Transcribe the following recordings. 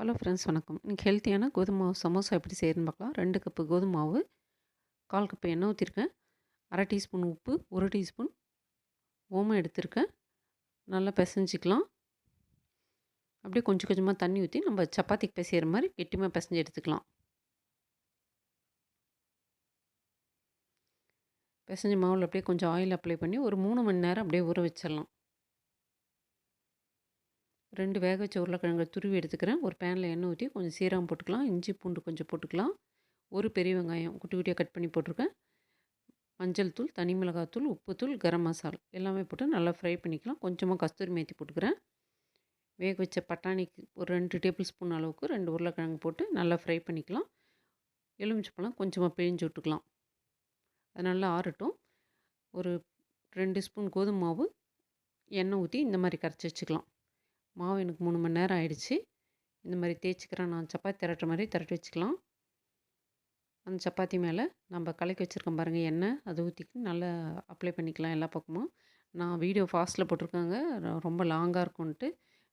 Hello friends வணக்கம். இன்றைக்கி ஹெல்த்தியான கோதுமை மாவு சமோசா எப்படி செய்யறதுன்னு பார்க்கலாம். ரெண்டு கப்பு கோதுமை மாவு கால் கப்பு எண்ணெய் ஊற்றிருக்கேன் அரை டீஸ்பூன் உப்பு ஒரு டீஸ்பூன் ஓமம் எடுத்திருக்கேன். நல்லா பிசைஞ்சிக்கலாம். அப்படியே கொஞ்சம் கொஞ்சமாக தண்ணி ஊற்றி நம்ம சப்பாத்திக்கு பிசைகிற மாதிரி கெட்டிமாக பிசைஞ்சு எடுத்துக்கலாம். பிசைஞ்ச மாவில் அப்படியே கொஞ்சம் ஆயில் அப்ளை பண்ணி ஒரு மூணு மணி நேரம் அப்படியே ஊற வச்சிடலாம். ரெண்டு வேக வச்ச உருளைக்கிழங்கு துருவி எடுத்துக்கிறேன். ஒரு பேனில் எண்ணெய் ஊற்றி கொஞ்சம் சீரகம் போட்டுக்கலாம். இஞ்சி பூண்டு கொஞ்சம் போட்டுக்கலாம். ஒரு பெரிய வெங்காயம் குட்டி குட்டியாக கட் பண்ணி போட்டிருக்கேன். மஞ்சள் தூள் தனி மிளகாத்தூள் உப்புத்தூள் கரம் மசாலா எல்லாமே போட்டு நல்லா ஃப்ரை பண்ணிக்கலாம். கொஞ்சமாக கஸ்தூரி மேத்தி போட்டுக்கிறேன். வேக வச்ச பட்டாணிக்கு ஒரு ரெண்டு டேபிள் ஸ்பூன் அளவுக்கு ரெண்டு உருளைக்கிழங்கு போட்டு நல்லா ஃப்ரை பண்ணிக்கலாம். எலுமிச்சப்பழம் கொஞ்சமாக பிழிஞ்சு விட்டுக்கலாம். அது நல்லா ஆறட்டும். ஒரு ரெண்டு ஸ்பூன் கோதுமை மாவு எண்ணெய் ஊற்றி இந்த மாதிரி கரைச்சி வச்சுக்கலாம். மாவு எனக்கு மூணு மணி நேரம் ஆயிடுச்சு. இந்த மாதிரி தேய்ச்சிக்கிறேன். நான் சப்பாத்தி திரட்டுற மாதிரி திரட்டி வச்சுக்கலாம். அந்த சப்பாத்தி மேலே நம்ம கலக்கி வச்சுருக்கோம் பாருங்கள் எண்ணெய். அதை ஊற்றிக்கு நல்லா அப்ளை பண்ணிக்கலாம் எல்லா பக்கமும். நான் வீடியோ ஃபாஸ்ட்டில் போட்டிருக்காங்க. ரொம்ப லாங்காக இருக்கும்ன்ட்டு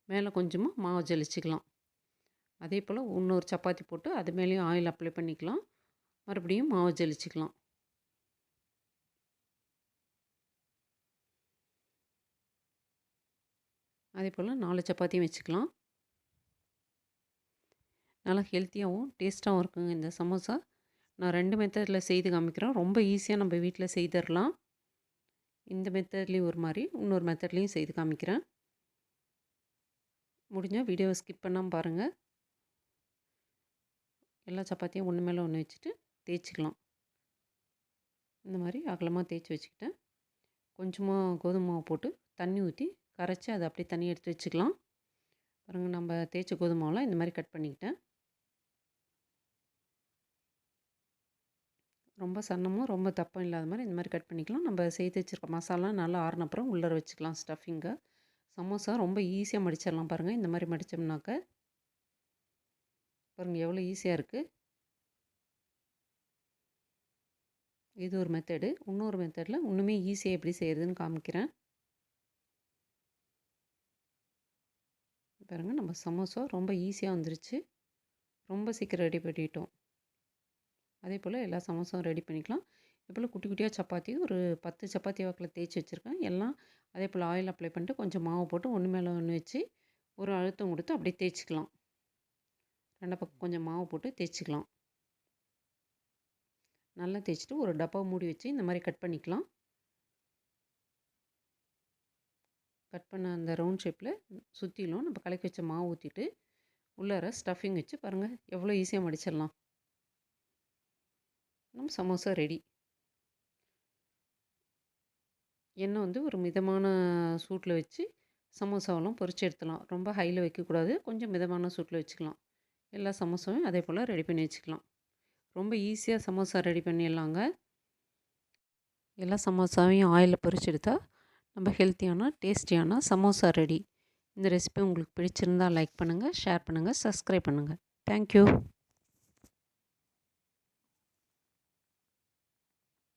மேலே கொஞ்சமாக மாவு ஜலிச்சிக்கலாம். அதே போல் இன்னொரு சப்பாத்தி போட்டு அது மேலேயும் ஆயில் அப்ளை பண்ணிக்கலாம். மறுபடியும் மாவு ஜலிச்சிக்கலாம். அதே போல் நாலு சப்பாத்தியும் வச்சுக்கலாம். நல்லா ஹெல்த்தியாகவும் டேஸ்ட்டாகவும் இருக்குங்க இந்த சமோசா. நான் ரெண்டு மெத்தடில் செய்து காமிக்கிறேன். ரொம்ப ஈஸியாக நம்ம வீட்டில் செய்திடலாம் இந்த மெத்தட்லேயும் ஒரு மாதிரி இன்னொரு மெத்தட்லேயும் செய்து காமிக்கிறேன். முடிஞ்சால் வீடியோவை ஸ்கிப் பண்ணாமல் பாருங்கள் எல்லா சப்பாத்தியும் ஒன்று மேலே ஒன்று வச்சுட்டு தேய்ச்சிக்கலாம். இந்த மாதிரி அகலமாக தேய்ச்சி வச்சுக்கிட்டேன். கொஞ்சமாக கோதுமை மாவு போட்டு தண்ணி ஊற்றி கரைச்சி அதை அப்படியே தனியாக எடுத்து வச்சுக்கலாம். பாருங்கள் நம்ம தேய்ச்ச கோதுமாவெலாம் இந்த மாதிரி கட் பண்ணிக்கிட்டேன். ரொம்ப சன்னமும் ரொம்ப தப்பம் இல்லாத மாதிரி இந்த மாதிரி கட் பண்ணிக்கலாம். நம்ம செய்து வச்சுருக்க மசாலா நல்லா ஆறின அப்புறம் உள்ளர வச்சுக்கலாம் ஸ்டஃபிங்கை. சமோசா ரொம்ப ஈஸியாக மடிச்சிடலாம் பாருங்கள் இந்த மாதிரி மடித்தோம்னாக்க பாருங்கள் எவ்வளோ ஈஸியாக இருக்குது இது ஒரு மெத்தடு இன்னொரு மெத்தடில் இன்னுமே ஈஸியாக எப்படி செய்கிறதுன்னு காமிக்கிறேன். பாருங்கள் நம்ம சமோசா ரொம்ப ஈஸியாக வந்துருச்சு. ரொம்ப சீக்கிரம் ரெடி பண்ணிட்டோம். அதே போல் எல்லா சமோசாவும் ரெடி பண்ணிக்கலாம். இதே போல் குட்டி குட்டியாக சப்பாத்தி ஒரு பத்து சப்பாத்தி வாக்கில் தேய்ச்சி வச்சுருக்கேன். எல்லாம் அதே போல் ஆயில் அப்ளை பண்ணிட்டு கொஞ்சம் மாவு போட்டு ஒன்று மேலே ஒன்று வச்சு ஒரு அழுத்தம் கொடுத்து அப்படியே தேய்ச்சிக்கலாம். ரெண்டு பக்கம் கொஞ்சம் மாவு போட்டு தேய்ச்சிக்கலாம். நல்லா தேய்ச்சிட்டு ஒரு டப்பா மூடி வச்சு இந்த மாதிரி கட் பண்ணிக்கலாம். கட் பண்ண அந்த ரவுண்ட் ஷேப்பில் சுற்றிலும் நம்ம கலக்கி வச்ச மாவு ஊற்றிட்டு உள்ளார ஸ்டஃபிங் வச்சு பாருங்கள் எவ்வளோ ஈஸியாக மடிச்சிடலாம். நம்ம சமோசா ரெடி எண்ணெய் வந்து ஒரு மிதமான சூட்டில் வச்சு சமோசாவெல்லாம் பொறிச்சு எடுத்துலாம் ரொம்ப ஹையில் வைக்கக்கூடாது கொஞ்சம் மிதமான சூட்டில் வச்சுக்கலாம். எல்லா சமோசாவும் அதே போல் ரெடி பண்ணி வச்சுக்கலாம். ரொம்ப ஈஸியாக சமோசா ரெடி பண்ணிடலாங்க. எல்லா சமோசாவையும் ஆயிலில் பொறிச்சு எடுத்தால் நம்ம ஹெல்த்தியான டேஸ்டியான சமோசா ரெடி. இந்த ரெசிபி உங்களுக்கு பிடிச்சிருந்தால் லைக் பண்ணுங்கள் ஷேர் பண்ணுங்கள் சப்ஸ்கிரைப் பண்ணுங்கள் தேங்க்யூ.